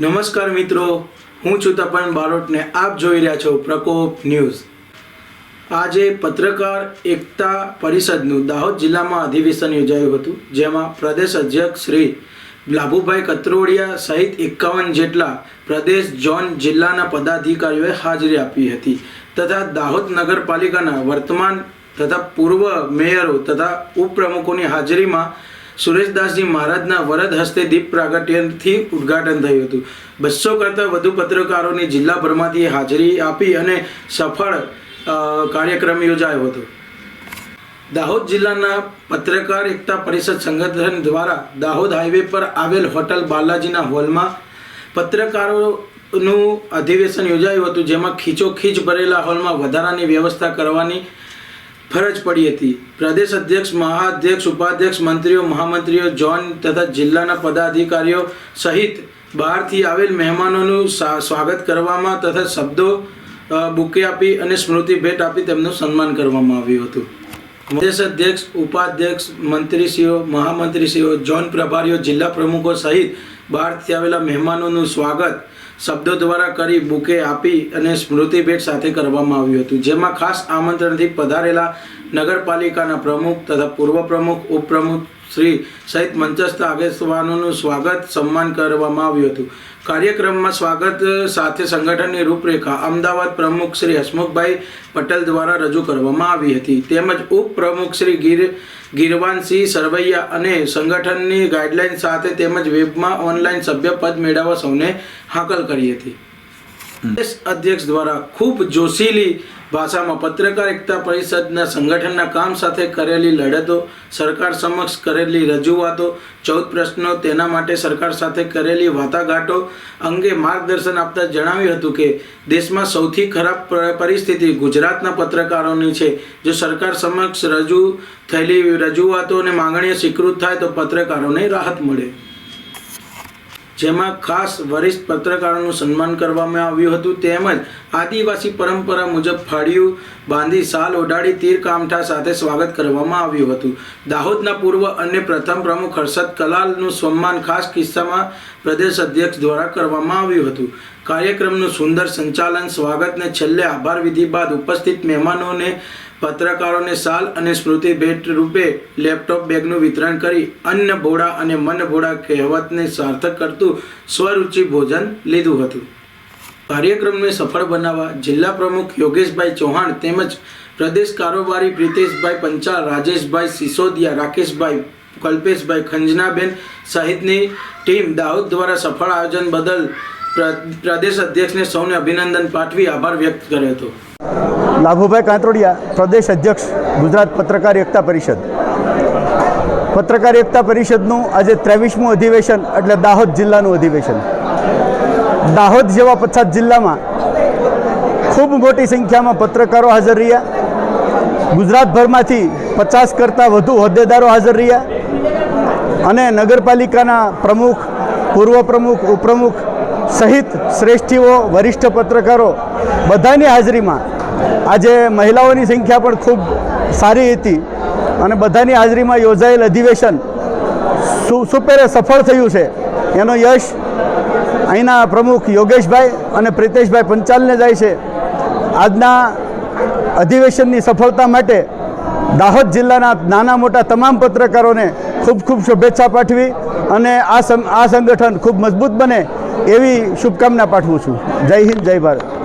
નમસ્કાર મિત્રો, હું છું તપન બારોટને આપ જોઈ રહ્યા છો પ્રકોપ ન્યૂઝ. આજે પત્રકાર એકતા પરિષદનું દાહોદ જિલ્લામાં અધિવેશન યોજાયું હતું, જેમાં પ્રદેશ અધ્યક્ષ શ્રી લાભુભાઈ કત્રોડિયા સહિત એકાવન જેટલા પ્રદેશ ઝોન જિલ્લાના પદાધિકારીઓએ હાજરી આપી હતી તથા દાહોદ નગરપાલિકાના વર્તમાન તથા પૂર્વ મેયરો તથા ઉપપ્રમુખોની હાજરીમાં સુરેશદાસજી મહારાજના વરદ હસ્તે દીપ પ્રાગટ્યથી ઉદ્ઘાટન થયું હતું. બસો કરતાં વધુ પત્રકારોની જિલ્લાભરમાંથી હાજરી આપી અને સફળ કાર્યક્રમ યોજાયો હતો. દાહોદ જિલ્લાના પત્રકાર એકતા પરિષદ સંગઠન દ્વારા દાહોદ હાઈવે પર આવેલ હોટલ બાલાજીના હોલમાં પત્રકારોનું અધિવેશન યોજાયું હતું, જેમાં ખીચોખીચ ભરેલા હોલમાં વધારાની વ્યવસ્થા કરવાની ફરજ પડી હતી. પ્રદેશ અધ્યક્ષ, મહાઅધ્યક્ષ, ઉપાધ્યક્ષ, મંત્રીઓ, મહામંત્રીઓ, જોન તથા જિલ્લાના પદાધિકારીઓ સહિત બહારથી આવેલ મહેમાનોનું સ્વાગત કરવામાં તથા શબ્દો બુકે આપી અને સ્મૃતિ ભેટ આપી તેમનું સન્માન કરવામાં આવ્યું હતું. પ્રદેશ અધ્યક્ષ, ઉપાધ્યક્ષ, મંત્રીશ્રીઓ, મહામંત્રીશ્રીઓ, જોન પ્રભારીઓ, જિલ્લા પ્રમુખો સહિત બહારથી આવેલા મહેમાનોનું સ્વાગત શબ્દો દ્વારા કરી બુકે આપી અને સ્મૃતિ ભેટ સાથે કરવામાં આવ્યું હતું. જેમાં ખાસ આમંત્રણથી પધારેલા નગરપાલિકાના પ્રમુખ તથા પૂર્વ પ્રમુખ, ઉપપ્રમુખ શ્રી સહિત મંચસ્થ આગેવાનોનું સ્વાગત, સન્માન કરવામાં આવ્યું હતું. કાર્યક્રમમાં સ્વાગત સાથે સંગઠનની રૂપરેખા અમદાવાદ પ્રમુખ શ્રી હસમુખભાઈ પટેલ દ્વારા રજૂ કરવામાં આવી હતી. તેમજ ઉપપ્રમુખ શ્રી ગીર ગીરવાનસિંહ સરવૈયા અને સંગઠનની ગાઈડલાઇન સાથે તેમજ વેબમાં ઓનલાઈન સભ્યપદ મેળવવા સૌને હાકલ કરી હતી. પ્રદેશ અધ્યક્ષ દ્વારા ખૂબ જોશીલી ભાષામાં પત્રકાર એકતા પરિષદના સંગઠનના કામ સાથે કરેલી લડતો, સરકાર સમક્ષ કરેલી રજૂઆતો, ચૌદ પ્રશ્નો તેના માટે સરકાર સાથે કરેલી વાટાઘાટો અંગે માર્ગદર્શન આપતા જણાવ્યું હતું કે દેશમાં સૌથી ખરાબ પરિસ્થિતિ ગુજરાતના પત્રકારોની છે. જો સરકાર સમક્ષ રજૂ થયેલી રજૂઆતો અને માંગણીઓ સ્વીકૃત થાય તો પત્રકારોને રાહત મળે. જેમાં ખાસ વરિષ્ઠ પત્રકારોનું સન્માન કરવામાં આવ્યું હતું. તેમજ આદિવાસી પરંપરા મુજબ ફાળિયું બાંધી સાલ ઓઢાડી તીર કામઠા સાથે સ્વાગત કરવામાં આવ્યું હતું. દાહોદના પૂર્વ અને પ્રથમ પ્રમુખ હર્ષદ કલાલનું સન્માન ખાસ કિસ્સામાં પ્રદેશ અધ્યક્ષ દ્વારા કરવામાં આવ્યું હતું. કાર્યક્રમનું સુંદર સંચાલન સ્વાગતને છેલ્લે આભાર વિધિ બાદ ઉપસ્થિત મહેમાનોને પત્રકારોને સાલ અને સ્મૃતિ ભેટ રૂપે લેપટોપ બેગનું વિતરણ કરી અન્ન ભોળા અને મન ભોળા કહેવતને સાર્થક કરતું સ્વરૂચિ ભોજન લીધું હતું. કાર્યક્રમને સફળ બનાવવા જિલ્લા પ્રમુખ યોગેશભાઈ ચૌહાણ તેમજ પ્રદેશ કારોબારી પ્રિતેશભાઈ પંચાલ, રાજેશભાઈ સિસોદિયા, રાકેશભાઈ કલ્પેશભાઈ ખંજનાબેન સહિતની ટીમ દાહોદ દ્વારા સફળ આયોજન બદલ પ્ર- પ્રદેશ અધ્યક્ષને સૌને અભિનંદન પાઠવી આભાર વ્યક્ત કર્યો હતો. લાભુભાઈ કાંતરોડિયા, પ્રદેશ અધ્યક્ષ, ગુજરાત પત્રકાર એકતા પરિષદ. પત્રકાર એકતા પરિષદનું આજે ત્રેવીસમું અધિવેશન એટલે દાહોદ જિલ્લાનું અધિવેશન. દાહોદ જેવા પછાત જિલ્લામાં ખૂબ મોટી સંખ્યામાં પત્રકારો હાજર રહ્યા. ગુજરાતભરમાંથી પચાસ કરતાં વધુ હોદ્દેદારો હાજર રહ્યા. અને નગરપાલિકાના પ્રમુખ, પૂર્વ પ્રમુખ, ઉપપ્રમુખ સહિત શ્રેષ્ઠીઓ, વરિષ્ઠ પત્રકારો બધાની હાજરીમાં આજે મહિલાઓની સંખ્યા પણ ખૂબ સારી હતી અને બધાની હાજરીમાં યોજાયેલ અધિવેશન સુપેરે સફળ થયું છે. એનો યશ અહીંના પ્રમુખ યોગેશભાઈ અને પ્રિતેશભાઈ પંચાલને જાય છે. આજના અધિવેશનની સફળતા માટે દાહોદ જિલ્લાના નાના મોટા તમામ પત્રકારોને ખૂબ ખૂબ શુભેચ્છા પાઠવી અને આ આ સંગઠન ખૂબ મજબૂત બને એવી શુભકામના પાઠવું છું. જય હિન્દ, જય ભારત.